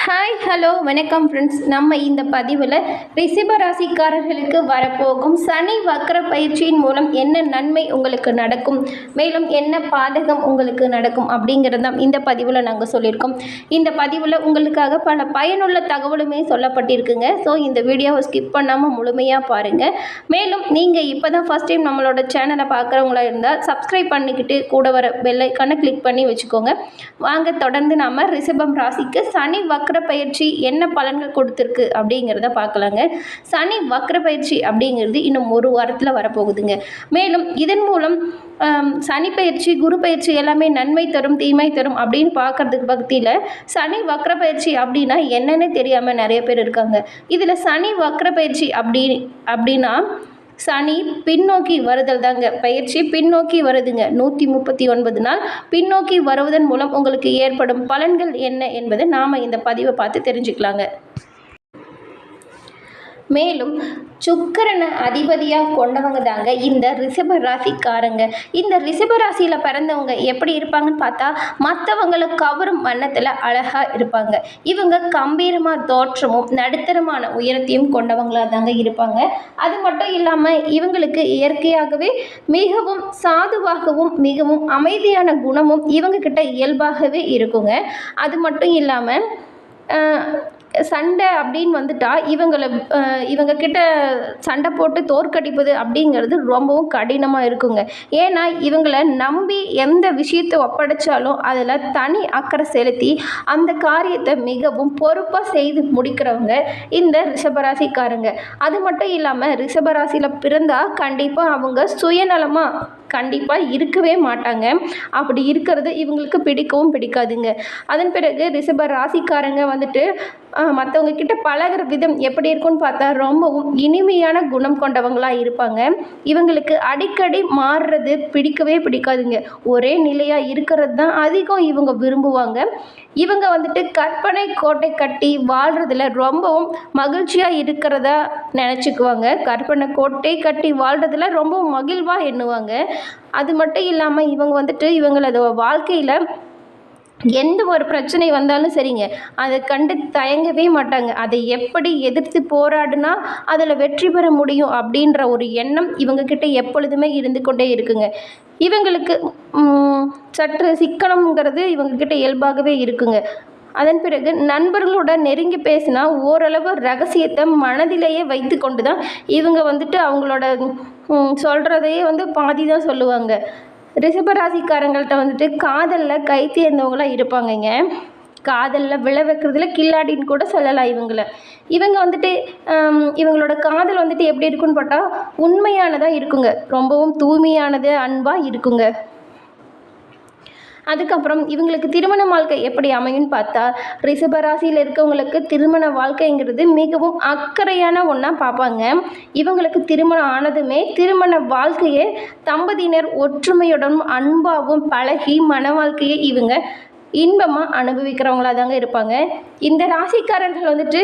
Hi hello வணக்கம் friends நம்ம இந்த பதிவில் ரிஷப ராசிக்காரர்களுக்கு வரப்போகும் சனி வக்கர பயிற்சியின் மூலம் என்ன நன்மை உங்களுக்கு நடக்கும் மேலும் என்ன பாதகம் உங்களுக்கு நடக்கும் அப்படிங்கிறது தான் இந்த பதிவில் நாங்கள் சொல்லியிருக்கோம். இந்த பதிவில் உங்களுக்காக பல பயனுள்ள தகவலுமே சொல்லப்பட்டிருக்குங்க. ஸோ இந்த வீடியோவை ஸ்கிப் பண்ணாமல் முழுமையாக பாருங்கள் மேலும் நீங்கள் இப்போ தான் ஃபஸ்ட் டைம் நம்மளோட சேனலை பார்க்குறவங்களா இருந்தால் சப்ஸ்கிரைப் பண்ணிக்கிட்டு கூட வர பெல்லைக்கான கிளிக் பண்ணி வச்சுக்கோங்க. வாங்க தொடர்ந்து நாம் ரிஷபம் ராசிக்கு சனி வக்ர பயிற்சி என்ன பலன்கள் கொடுத்துருக்கு அப்படிங்கிறத பார்க்கலாங்க. சனி வக்ர பயிற்சி அப்படிங்கிறது இன்னும் ஒரு வாரத்தில் வரப்போகுதுங்க. மேலும் இதன் மூலம் சனி பயிற்சி குரு பயிற்சி எல்லாமே நன்மை தரும் தீமை தரும் அப்படின்னு பார்க்கறதுக்கு பக்தியில் சனி வக்ர பயிற்சி அப்படின்னா என்னென்னு தெரியாமல் நிறைய பேர் இருக்காங்க. இதில் சனி வக்ர பயிற்சி அப்படி அப்படின்னா சனி பின்னோக்கி வருதல் தாங்க பயிற்சி பின்னோக்கி வருதுங்க. நூற்றி முப்பத்தி ஒன்பது நாள் பின்னோக்கி வருவதன் மூலம் உங்களுக்கு ஏற்படும் பலன்கள் என்ன என்பதை நாம் இந்த பதிவை பார்த்து தெரிஞ்சுக்கலாங்க. மேலும் சுக்கரனை அதிபதியாக கொண்டவங்க தாங்க இந்த ரிஷப ராசிக்காரங்க. இந்த ரிஷப ராசியில் பிறந்தவங்க எப்படி இருப்பாங்கன்னு பார்த்தா மற்றவங்களை கவரும் வண்ணத்தில் அழகாக இருப்பாங்க. இவங்க கம்பீரமாக தோற்றமும் நடுத்தரமான உயரத்தையும் கொண்டவங்களாக தாங்க இருப்பாங்க. அது மட்டும் இல்லாமல் இவங்களுக்கு இயற்கையாகவே மிகவும் சாதுவாகவும் மிகவும் அமைதியான குணமும் இவங்கக்கிட்ட இயல்பாகவே இருக்குங்க. அது மட்டும் இல்லாமல் சண்டை அப்படின்னு வந்துட்டா இவங்களை இவங்க கிட்ட சண்டை போட்டு தோற்கடிப்பது அப்படிங்கிறது ரொம்பவும் கடினமாக இருக்குங்க. ஏன்னா இவங்களை நம்பி எந்த விஷயத்தை ஒப்படைச்சாலும் அதில் தனி அக்கறை செலுத்தி அந்த காரியத்தை மிகவும் பொறுப்பாக செய்து முடிக்கிறவங்க இந்த ரிஷபராசிக்காரங்க. அது மட்டும் இல்லாமல் ரிஷபராசியில் பிறந்தால் கண்டிப்பாக அவங்க சுயநலமாக கண்டிப்பாக இருக்கவே மாட்டாங்க. அப்படி இருக்கிறது இவங்களுக்கு பிடிக்கவும் பிடிக்காதுங்க. அதன் பிறகு ரிஷப ராசிக்காரங்க வந்துட்டு மற்றவங்க கிட்ட பழகுற விதம் எப்படி இருக்கும்னு பார்த்தா ரொம்பவும் இனிமையான குணம் கொண்டவங்களாக இருப்பாங்க. இவங்களுக்கு அடிக்கடி மாறுறது பிடிக்கவே பிடிக்காதுங்க. ஒரே நிலையாக இருக்கிறது தான் அதிகம் இவங்க விரும்புவாங்க. இவங்க வந்துட்டு கற்பனை கோட்டை கட்டி வாழ்கிறதுல ரொம்பவும் மகிழ்ச்சியாக இருக்கிறதா நினச்சிக்குவாங்க. கற்பனை கோட்டை கட்டி வாழ்கிறதுல ரொம்பவும் மகிழ்வாக எண்ணுவாங்க. அது மட்டும் இல்லாமல் இவங்க வந்துட்டு இவங்களது வாழ்க்கையில் எந்த ஒரு பிரச்சனை வந்தாலும் சரிங்க. அதை கண்டு தயங்கவே மாட்டாங்க. அதை எப்படி எதிர்த்து போராடினா அதில் வெற்றி பெற முடியும் அப்படின்ற ஒரு எண்ணம் இவங்கக்கிட்ட எப்பொழுதுமே இருந்து கொண்டே இருக்குங்க. இவங்களுக்கு சற்று சிக்கனம்ங்கிறது இவங்கக்கிட்ட இயல்பாகவே இருக்குங்க. அதன் பிறகு நண்பர்களோட நெருங்கி பேசினா ஓரளவு ரகசியத்தை மனதிலேயே வைத்து கொண்டு தான் இவங்க வந்துட்டு அவங்களோட சொல்கிறதையே வந்து பாதி தான் சொல்லுவாங்க. ரிஷபராசிக்காரங்கள்ட்ட வந்துட்டு காதலில் கை தேர்ந்தவங்களாக இருப்பாங்கங்க. காதலில் விழ வைக்கிறதுல கில்லாடின்னு கூட சொல்லலாம் இவங்கள. இவங்க வந்துட்டு இவங்களோட காதல் வந்துட்டு எப்படி இருக்குன்னு பார்த்தா உண்மையானதாக இருக்குங்க. ரொம்பவும் தூய்மையானது அன்பாக இருக்குங்க. அதுக்கப்புறம் இவங்களுக்கு திருமண வாழ்க்கை எப்படி அமையும்னு பார்த்தா ரிஷபராசியில் இருக்கவங்களுக்கு திருமண வாழ்க்கைங்கிறது மிகவும் அக்கறையான ஒன்றா பார்ப்பாங்க. இவங்களுக்கு திருமணம் ஆனதுமே திருமண வாழ்க்கையை தம்பதியினர் ஒற்றுமையுடனும் அன்பாகவும் பழகி மன வாழ்க்கையை இவங்க இன்பமாக அனுபவிக்கிறவங்களாக தாங்க இருப்பாங்க. இந்த ராசிக்காரர்கள் வந்துட்டு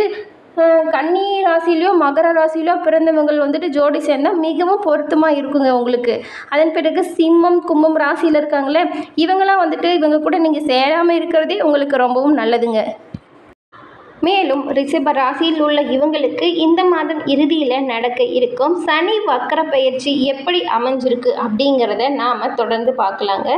கன்னி ராசிலையோ மகர ராசிலையோ பிறந்தவங்கள் வந்துட்டு ஜோடி சேர்ந்தால் மிகவும் பொருத்தமாக இருக்குங்க உங்களுக்கு. அதன் பிறகு சிம்மம் கும்பம் ராசியில் இருக்காங்களே இவங்களாம் வந்துட்டு இவங்க கூட நீங்கள் சேராமல் இருக்கிறதே உங்களுக்கு ரொம்பவும் நல்லதுங்க. மேலும் ரிஷப ராசியில் உள்ள இவங்களுக்கு இந்த மாதம் இறுதியில் நடக்க இருக்கும் சனி வக்கர பயிற்சி எப்படி அமைஞ்சிருக்கு அப்படிங்கிறத நாம் தொடர்ந்து பார்க்கலாங்க.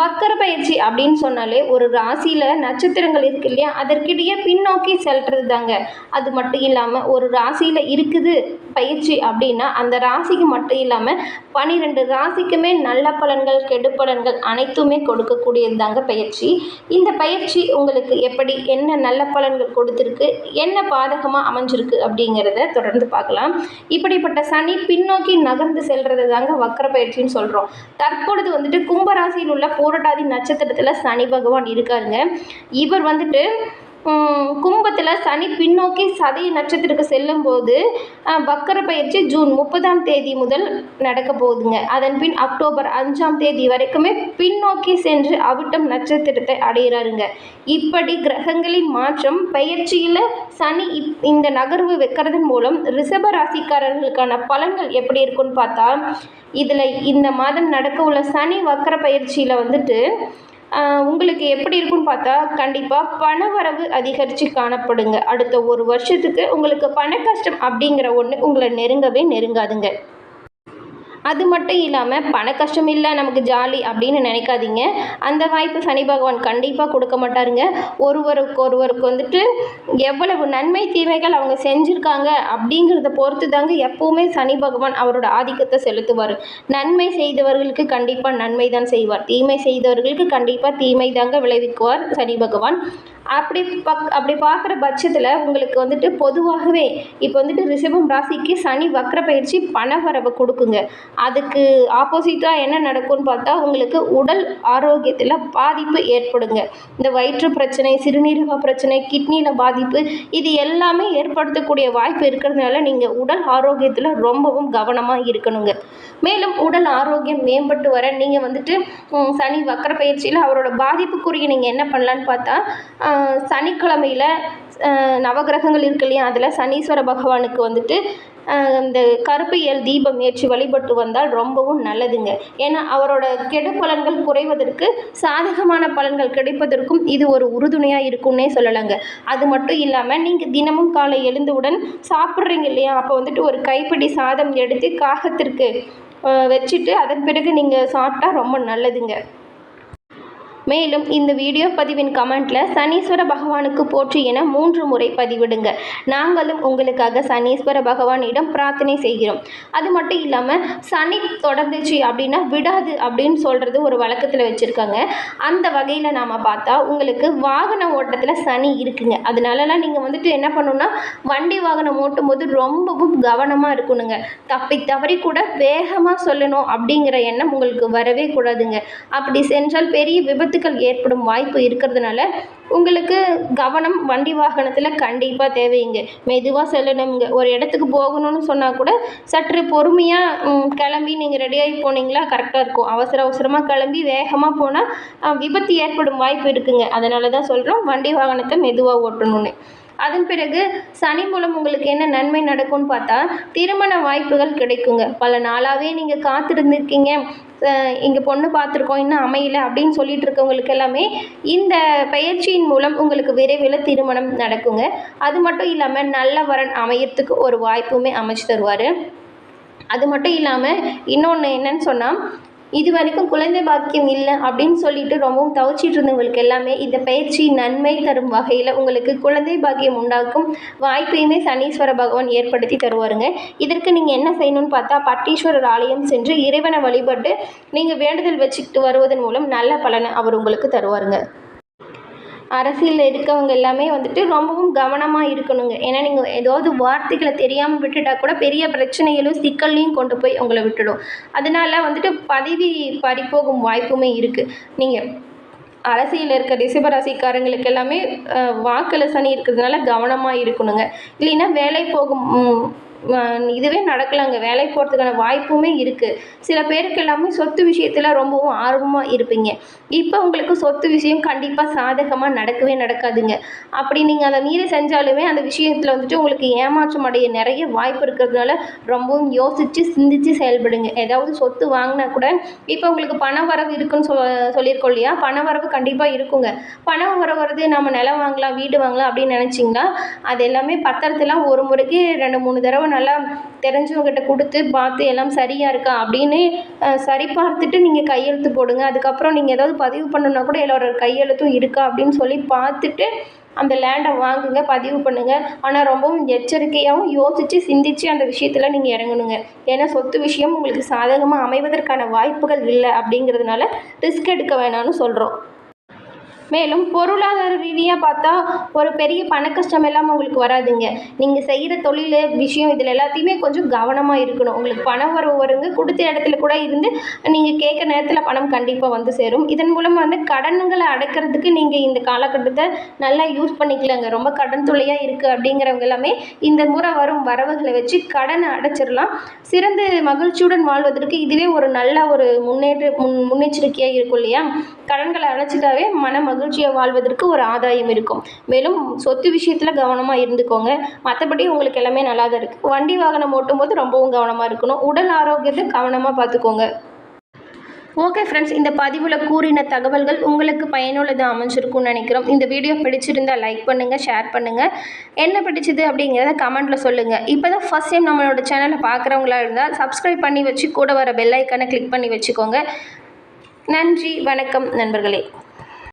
வக்கர பயிற்சி அப்படின்னு சொன்னாலே ஒரு ராசியில் நட்சத்திரங்கள் இருக்கு இல்லையா? அதற்கிடையே பின்னோக்கி செல்றது தாங்க அது மட்டும் இல்லாமல் ஒரு ராசியில் இருக்குது பயிற்சி அப்படின்னா அந்த ராசிக்கு மட்டும் இல்லாமல் பனிரெண்டு ராசிக்குமே நல்ல பலன்கள் கெடு பலன்கள் அனைத்துமே கொடுக்கக்கூடியது தாங்க பயிற்சி. இந்த பயிற்சி உங்களுக்கு எப்படி என்ன நல்ல பலன்கள் கொடுத்துருக்கு. என்ன பாதகமாக அமைஞ்சிருக்கு அப்படிங்கிறத தொடர்ந்து பார்க்கலாம். இப்படிப்பட்ட சனி பின்னோக்கி நகர்ந்து செல்றது தாங்க வக்கர பயிற்சின்னு சொல்கிறோம் தற்பொழுது வந்துட்டு கும்பராசியில் உள்ள பூரட்டாதி நட்சத்திரத்தில் சனி பகவான் இருக்காருங்க. இவர் வந்துட்டு கும்பத்தில் சனி பின்னோக்கி சதய நட்சத்திரத்துக்கு செல்லும்போது அஹ், வக்கர பயிற்சி ஜூன் முப்பதாம் தேதி முதல் நடக்க போகுதுங்க. அதன் பின் அக்டோபர் அஞ்சாம் தேதி வரைக்குமே பின்னோக்கி சென்று அவிட்டம் நட்சத்திரத்தை அடைகிறாருங்க. இப்படி கிரகங்களின் மாற்றம் பயிற்சியில் சனி இப்- இந்த நகர்வு வைக்கிறதன் மூலம் ரிஷப ராசிக்காரர்களுக்கான பலன்கள் எப்படி இருக்குன்னு பார்த்தா இதில் இந்த மாதம் நடக்க உள்ள சனி வக்கர பயிற்சியில் வந்துட்டு உங்களுக்கு எப்படி இருக்குன்னு பார்த்தா கண்டிப்பாக பணவரவு அதிகரித்து காணப்படுங்க. அடுத்த ஒரு வருஷத்துக்கு உங்களுக்கு பண கஷ்டம் அப்படிங்கிற ஒன்று உங்களை நெருங்கவே நெருங்காதுங்க. அது மட்டும் இல்லாமல் பண கஷ்டம் இல்லை நமக்கு ஜாலி அப்படின்னு நினைக்காதீங்க. அந்த வாய்ப்பு சனி பகவான் கண்டிப்பாக கொடுக்க மாட்டாருங்க. ஒருவருக்கு ஒருவருக்கு வந்துட்டு எவ்வளவு நன்மை தீமைகள் அவங்க செஞ்சுருக்காங்க அப்படிங்கிறத பொறுத்து தாங்க எப்போவுமே சனி பகவான் அவரோட ஆதிக்கத்தை செலுத்துவார். நன்மை செய்தவர்களுக்கு கண்டிப்பாக நன்மை தான் செய்வார். தீமை செய்தவர்களுக்கு கண்டிப்பாக தீமை தாங்க விளைவிக்குவார் சனி பகவான். அப்படி பக் அப்படி பார்க்குற பட்சத்தில் உங்களுக்கு வந்துட்டு பொதுவாகவே இப்போ வந்துட்டு ரிஷபம் ராசிக்கு சனி வக்ர பயிற்சி பண வரவை கொடுக்குங்க. அதுக்கு ஆப்போசிட்டாக என்ன நடக்கும்னு பார்த்தா உங்களுக்கு உடல் ஆரோக்கியத்தில் பாதிப்பு ஏற்படுங்க. இந்த வயிற்று பிரச்சனை சிறுநீரக பிரச்சனை கிட்னியில் பாதிப்பு இது எல்லாமே ஏற்படுத்தக்கூடிய வாய்ப்பு இருக்கிறதுனால நீங்கள் உடல் ஆரோக்கியத்தில் ரொம்பவும் கவனமாக இருக்கணுங்க. மேலும் உடல் ஆரோக்கியம் மேம்பட்டு வர நீங்கள் வந்துட்டு சனி வக்கர பயிற்சியில் அவரோட பாதிப்புக்குரிய நீங்கள் என்ன பண்ணலான்னு பார்த்தா சனிக்கிழமையில் நவகிரகங்கள் இருக்கு இல்லையா? அதில் சனீஸ்வர பகவானுக்கு வந்துட்டு இந்த கருப்பு எல் தீபம் ஏற்றி வழிபட்டு வந்தால் ரொம்பவும் நல்லதுங்க. ஏன்னா அவரோட கெடு பலன்கள் குறைவதற்கு சாதகமான பலன்கள் கிடைப்பதற்கும் இது ஒரு உறுதுணையாக இருக்கும்னே சொல்லலாங்க. அது மட்டும் இல்லாமல் நீங்கள் தினமும் காலை எழுந்தவுடன் சாப்பிட்றீங்க இல்லையா? அப்போ வந்துட்டு ஒரு கைப்பிடி சாதம் எடுத்து காகத்திற்கு வச்சுட்டு அதன் பிறகு நீங்கள் சாப்பிட்டா ரொம்ப நல்லதுங்க. மேலும் இந்த வீடியோ பதிவின் கமெண்ட்டில் சனீஸ்வர பகவானுக்கு போற்றி என மூன்று முறை பதிவிடுங்க. நாங்களும் உங்களுக்காக சனீஸ்வர பகவானிடம் பிரார்த்தனை செய்கிறோம். அது மட்டும் இல்லாமல் சனி தொடர்ந்துச்சு அப்படின்னா விடாது அப்படின்னு சொல்கிறது ஒரு வழக்கத்தில் வச்சுருக்காங்க. அந்த வகையில் நாம் பார்த்தா உங்களுக்கு வாகன ஓட்டத்தில் சனி இருக்குங்க. அதனாலலாம் நீங்கள் வந்துட்டு என்ன பண்ணணும்னா வண்டி வாகனம் ஓட்டும் போது ரொம்பவும் கவனமாக இருக்கணுங்க. தப்பி தவறி கூட வேகமாக சொல்லணும் அப்படிங்கிற எண்ணம் உங்களுக்கு வரவே கூடாதுங்க. அப்படி சென்றால் பெரிய விபத்துக்கள் ஏற்படும் வாய்ப்பு இருக்கிறதுனால உங்களுக்கு கவனம் வண்டி வாகனத்தில் கண்டிப்பாக தேவைங்க. மெதுவாக செல்லணுங்க. ஒரு இடத்துக்கு போகணும்னு சொன்னால் கூட சற்று பொறுமையாக கிளம்பி நீங்கள் ரெடியாகி போனீங்களா கரெக்டாக இருக்கும். அவசர அவசரமாக கிளம்பி வேகமாக போனால் விபத்து ஏற்படும் வாய்ப்பு இருக்குங்க. அதனால தான் சொல்கிறோம் வண்டி வாகனத்தை மெதுவாக ஓட்டணும்னு. அதன் பிறகு சனி மூலம் உங்களுக்கு என்ன நன்மை நடக்கும்னு பார்த்தா திருமண வாய்ப்புகள் கிடைக்குங்க. பல நாளாகவே நீங்கள் காத்திருந்துருக்கீங்க. இங்கே பொண்ணு பார்த்துருக்கோம் இன்னும் அமையல அப்படின்னு சொல்லிட்டு இருக்கவங்களுக்கு எல்லாமே இந்த பயிற்சியின் மூலம் உங்களுக்கு விரைவில் திருமணம் நடக்குங்க. அது மட்டும் இல்லாமல் நல்ல வரன் அமையறதுக்கு ஒரு வாய்ப்புமே அமைச்சு தருவார். அது மட்டும் இல்லாமல் இன்னொன்று என்னன்னு சொன்னால் இது வரைக்கும் குழந்தை பாக்கியம் இல்லை அப்படின்னு சொல்லிட்டு ரொம்பவும் தவிச்சிட்டு இருந்தவங்களுக்கு எல்லாமே இந்த பயிற்சி நன்மை தரும் வகையில் உங்களுக்கு குழந்தை பாக்கியம் உண்டாக்கும் வாய்ப்பையுமே சனீஸ்வர பகவான் ஏற்படுத்தி தருவாருங்க. இதற்கு நீங்கள் என்ன செய்யணும்னு பார்த்தா பட்டீஸ்வரர் ஆலயம் சென்று இறைவனை வழிபட்டு நீங்கள் வேண்டுதல் வச்சுக்கிட்டு வருவதன் மூலம் நல்ல பலனை அவர் உங்களுக்கு தருவாருங்க. அரசியலில் இருக்கவங்க எல்லாமே வந்துட்டு ரொம்பவும் கவனமாக இருக்கணுங்க. ஏன்னா நீங்கள் ஏதாவது வார்த்தைகளை தெரியாமல் விட்டுட்டா கூட பெரிய பிரச்சனைகளும் சிக்கல்லையும் கொண்டு போய் உங்களை விட்டுடும். அதனால வந்துட்டு பதவி பறிப்போகும் வாய்ப்புமே இருக்குது நீங்கள் அரசியலில் இருக்க ரிஷபராசிக்காரங்களுக்கு எல்லாமே வாக்கில் சனி இருக்கிறதுனால கவனமாக இருக்கணுங்க. இல்லைன்னா வேலை போகும் இதுவே நடக்கலாங்க. வேலைக்கு போகிறதுக்கான வாய்ப்புமே இருக்குது சில பேருக்கு எல்லாமே சொத்து விஷயத்தில் ரொம்பவும் ஆர்வமாக இருப்பீங்க. இப்போ உங்களுக்கு சொத்து விஷயம் கண்டிப்பாக சாதகமாக நடக்கவே நடக்காதுங்க. அப்படி நீங்கள் அதை மீறி செஞ்சாலுமே அந்த விஷயத்தில் வந்துட்டு உங்களுக்கு ஏமாற்றம் அடைய நிறைய வாய்ப்பு இருக்கிறதுனால ரொம்பவும் யோசித்து சிந்திச்சு செயல்படுங்க. ஏதாவது சொத்து வாங்கினா கூட இப்போ உங்களுக்கு பண வரவு இருக்குன்னு சொ சொல்லியிருக்கோம் இல்லையா? பண வரவு கண்டிப்பாக இருக்குங்க. பணம் வர வருது நம்ம நிலம் வாங்கலாம் வீடு வாங்கலாம் அப்படின்னு நினச்சிங்கன்னா அது எல்லாமே பத்திரத்தெல்லாம் ஒரு முறைக்கு ரெண்டு மூணு தடவை நல்லா தெரிஞ்சவங்ககிட்ட கொடுத்து பார்த்து எல்லாம் சரியாக இருக்கா அப்படின்னு சரி பார்த்துட்டு நீங்கள் கையெழுத்து போடுங்க. அதுக்கப்புறம் நீங்கள் ஏதாவது பதிவு பண்ணணுன்னா கூட எல்லாரோட கையெழுத்தும் இருக்கா அப்படின்னு சொல்லி பார்த்துட்டு அந்த லேண்டை வாங்குங்க பதிவு பண்ணுங்கள் ஆனால் ரொம்பவும் எச்சரிக்கையாகவும் யோசித்து சிந்திச்சு அந்த விஷயத்தில் நீங்கள் இறங்கணுங்க. ஏன்னா சொத்து விஷயம் உங்களுக்கு சாதகமாக அமைவதற்கான வாய்ப்புகள் இல்லை அப்படிங்கிறதுனால ரிஸ்க் எடுக்க வேணாம்னு சொல்கிறோம் மேலும் பொருளாதார ரீதியாக பார்த்தா ஒரு பெரிய பண கஷ்டம் எல்லாம் உங்களுக்கு வராதுங்க. நீங்கள் செய்கிற தொழில் விஷயம் இதில் எல்லாத்தையுமே கொஞ்சம் கவனமாக இருக்கணும். உங்களுக்கு பணம் வரவு வருங்க. கொடுத்த இடத்துல கூட இருந்து நீங்கள் கேட்குற நேரத்தில் பணம் கண்டிப்பாக வந்து சேரும். இதன் மூலமாக வந்து கடன்களை அடைக்கிறதுக்கு நீங்கள் இந்த காலகட்டத்தை நல்லா யூஸ் பண்ணிக்கலாங்க. ரொம்ப கடன் தொல்லையாக இருக்குது அப்படிங்கிறவங்க எல்லாமே இந்த முறை வரும் வரவுகளை வச்சு கடனை அடைச்சிடலாம். சிறந்த மகிழ்ச்சியுடன் வாழ்வதற்கு இதுவே ஒரு நல்ல ஒரு முன்னேற்ற முன் முன்னெச்சரிக்கையாக இருக்கும் இல்லையா? கடன்களை அடைச்சிட்டாவே மன மகிழ்ச்சியாக வாழ்வதற்கு ஒரு ஆதாயம் இருக்கும். மேலும் சொத்து விஷயத்தில் கவனமாக இருந்துக்கோங்க. மற்றபடி உங்களுக்கு எல்லாமே நல்லா தான் இருக்குது வண்டி வாகனம் ஓட்டும் போது ரொம்பவும் கவனமாக இருக்கணும். உடல் ஆரோக்கியத்தை கவனமாக பார்த்துக்கோங்க. ஓகே ஃப்ரெண்ட்ஸ் இந்த பதிவில் கூறின தகவல்கள் உங்களுக்கு பயனுள்ளதாக அமைஞ்சிருக்கும்னு நினைக்கிறோம். இந்த வீடியோ பிடிச்சிருந்தால் லைக் பண்ணுங்கள் ஷேர் பண்ணுங்கள் என்ன பிடிச்சது அப்படிங்கிறத கமெண்ட்டில் சொல்லுங்கள் இப்போ தான் ஃபஸ்ட் டைம் நம்மளோட சேனலை பார்க்குறவங்களா இருந்தால் சப்ஸ்கிரைப் பண்ணி வச்சு கூட வர பெல் ஐக்கானை கிளிக் பண்ணி வச்சுக்கோங்க. நன்றி வணக்கம் நண்பர்களே.